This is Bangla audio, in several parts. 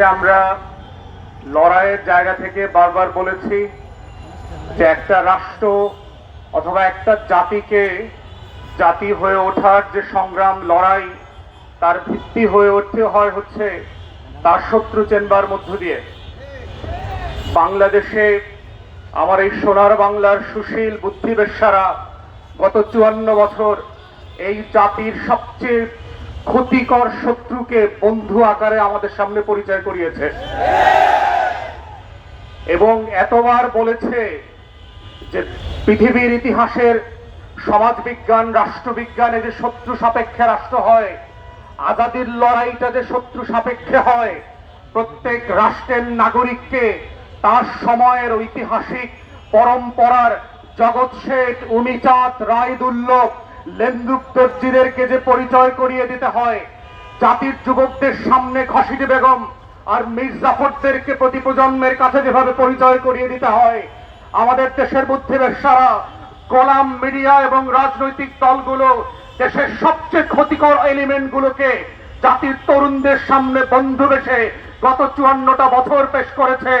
আমরা লড়াইয়ের জায়গা থেকে বারবার বলেছি যে একটা রাষ্ট্র অথবা একটা জাতিকে জাতি হয়ে ওঠার যে সংগ্রাম, লড়াই, তার ভিত্তি হয়ে উঠতে হয় হচ্ছে তার শত্রু চেনবার মধ্য দিয়ে। বাংলাদেশে আমার এই সোনার বাংলার সুশীল বুদ্ধিবেশ্যারা গত চুয়ান্ন বছর এই জাতির সবচেয়ে ক্ষতিকর শত্রুকে বন্ধু আকারে আমাদের সামনে পরিচয় করিয়েছে। এবং এতবার বলেছে যে পৃথিবীর ইতিহাসের সমাজবিজ্ঞান, রাষ্ট্রবিজ্ঞানে যে শত্রু সাপেক্ষে রাষ্ট্র হয়, আজাদির লড়াইটা যে শত্রু সাপেক্ষে হয়, প্রত্যেক রাষ্ট্রের নাগরিককে তার সময়ের ঐতিহাসিক পরম্পরার জগৎ শেঠ, উমিচাঁদ রায়দুল্লভ লেন্দুক যে পরিচয় করিয়ে দিতে হয়, জাতির যুবকদের সামনে খসিদি বেগম আর মির্জাফরদেরকে প্রতি প্রজন্মের কাছে যেভাবে পরিচয় করিয়ে দিতে হয়, আমাদের দেশের বুদ্ধিবেশারা, গোলাম মিডিয়া এবং রাজনৈতিক দলগুলো দেশের সবচেয়ে ক্ষতিকর এলিমেন্ট গুলোকে জাতির তরুণদের সামনে বন্ধু বেশে গত চুয়ান্নটা বছর পেশ করেছে।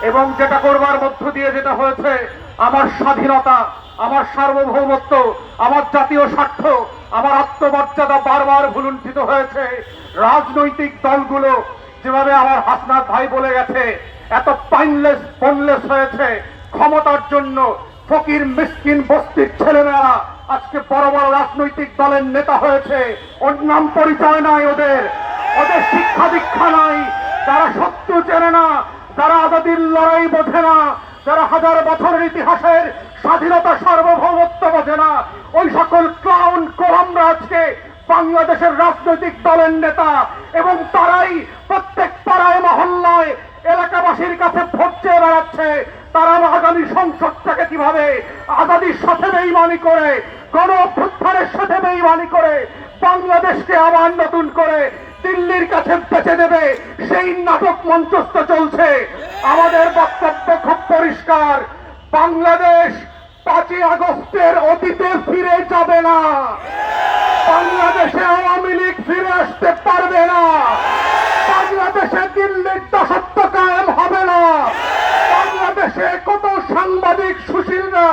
এবং যেটা করবার মধ্য দিয়ে যেটা হয়েছে, আমার স্বাধীনতা, আমার সার্বভৌমত্ব, আমার জাতীয় স্বার্থ, আমার আত্মমর্যাদা বারবার ভুলুণ্ঠিত হয়েছে। রাজনৈতিক দলগুলো যেভাবে আমার হাসনাত ভাই বলে গেছে, এত পাইনলেস, বনলেস হয়েছে। ক্ষমতার জন্য ফকির, মিসকিন, বস্তির ছেলেমেয়েরা আজকে বড় বড় রাজনৈতিক দলের নেতা হয়েছে। ওর নাম পরিচয় নাই ওদের। ওদের শিক্ষা দীক্ষা নাই। তারা সত্য চেনে না যারা আজাদির লড়াই বোঝে না, যারা হাজার বছরের ইতিহাসের স্বাধীনতা সার্বভৌমত্ব বোঝে না, ওই সকল ক্লাউন কোরমরা আজকে বাংলাদেশের রাজনৈতিক দলের নেতা এবং তারাই প্রত্যেক পাড়ায়, মহল্লায়, এলাকাবাসীর কাছে ভোট চেয়ে বেড়াচ্ছে। তারা আগামী সংসদটাকে কীভাবে আজাদির সাথে বেইমানি করে গণ অভ্যুত্থানের সাথে বেইমানি করে, বাংলাদেশকে আবার নতুন করে দিল্লির কাছে বেঁচে দেবে সেই নাটক মঞ্চস্থ চলছে। আমাদের বক্তব্য খুব পরিষ্কার। বাংলাদেশ পাঁচই আগস্টের অতীতে ফিরে যাবে না। বাংলাদেশে আওয়ামী লীগ ফিরে আসতে পারবে না বাংলাদেশে দিল্লির দাসত্ব কায়েম হবে না বাংলাদেশে কত সাংবাদিক সুশীলরা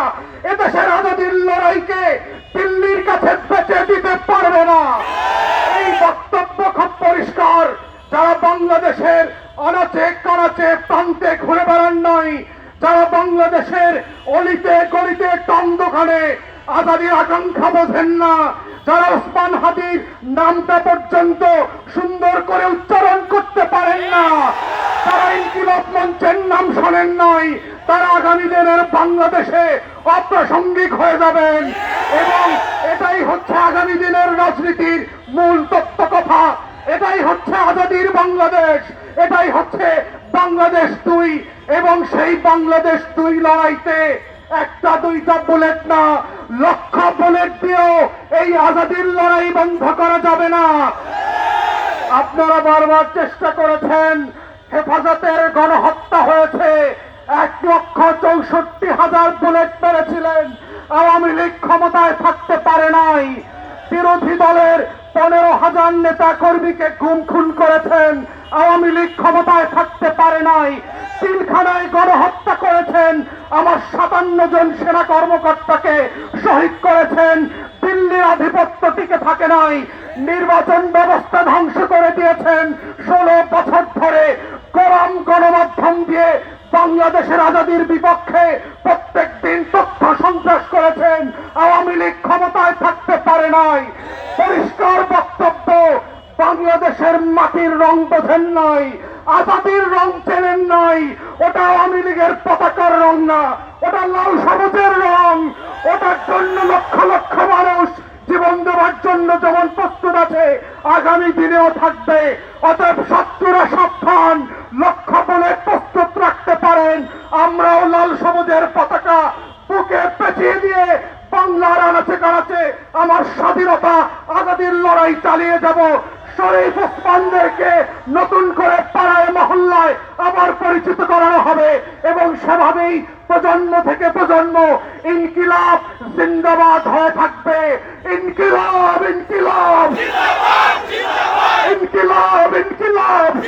এদেশের আজাদির লড়াইকে দিল্লির কাছে বেঁচে দিতে পারবে না এই বক্তব্য খুব পরিষ্কার যারা বাংলাদেশের কানাচে প্রান্তে ঘুরে বেড়ান নয় যারা বাংলাদেশের অলিতে গলিতে টন দোকানে আজাদির আকাঙ্ক্ষা বোঝেন না। যারা ওসমান হাদির নামটা পর্যন্ত সুন্দর করে উচ্চারণ করতে পারেন না। তারা ইনকিলাব মঞ্চের নাম শোনেন নাই, তারা আগামী দিনের বাংলাদেশে অপ্রাসঙ্গিক হয়ে যাবেন। এবং এটাই হচ্ছে আগামী দিনের রাজনীতির মূল তত্ত্ব কথা এটাই হচ্ছে আজাদির বাংলাদেশ। এটাই হচ্ছে বাংলাদেশ দুই, এবং সেই বাংলাদেশ দুই লড়াইতে একটা দুইটা বুলেট না, লক্ষ বুলেট দিয়েও এই আজাদির লড়াই বন্ধ করা যাবে না। আপনারা বারবার চেষ্টা করেছেন, হেফাজতের গণহত্যা হয়েছে, এক লক্ষ চৌষট্টি হাজার বুলেট পেরেছিলেন আওয়ামী লীগ ক্ষমতায় থাকতে পারে নাই। বিরোধী দলের পনেরো হাজার নেতা কর্মীকে গুম খুন করেছেন আওয়ামী লীগ ক্ষমতায় থাকতে পারে নাই। তিনখানায় গণহত্যা করেছেন। আমার সাতান্ন জন সেনা কর্মকর্তাকে শহীদ করেছেন। দিল্লির আধিপত্য টিকে থাকে নাই। নির্বাচন ব্যবস্থা ধ্বংস করে দিয়েছেন। ষোলো বছর ধরে গরম গণমাধ্যম দিয়ে বাংলাদেশের আজাদির বিপক্ষে বোঝেন নাই, আজাদির রং চেনেন নাই, ওটা আওয়ামী লীগের পতাকার রং না, ওটা লাল সবুজের রং, ওটার জন্য লক্ষ লক্ষ মানুষ জীবন দেওয়ার জন্য যেমন প্রস্তুত আছে, আগামী দিনেও থাকবে। অতএব শত্রুরা সাবধান লক্ষ্য বলে প্রস্তুত রাখতে পারেন। আমরাও লাল সবুজের পতাকা বুকে পেঁচিয়ে দিয়ে বাংলার আনাচে কানাচে আমার স্বাধীনতা, আজাদির লড়াই চালিয়ে যাব। শরীফ ওসমানদেরকে নতুন করে পাড়ায়, মহল্লায় আবার পরিচিত করানো হবে এবং সেভাবেই প্রজন্ম থেকে প্রজন্ম ইনকিলাব জিন্দাবাদ হয়ে থাকবে। ইনকিলাব ইনকিলাব। ইনকিলাব ইনকিলাব।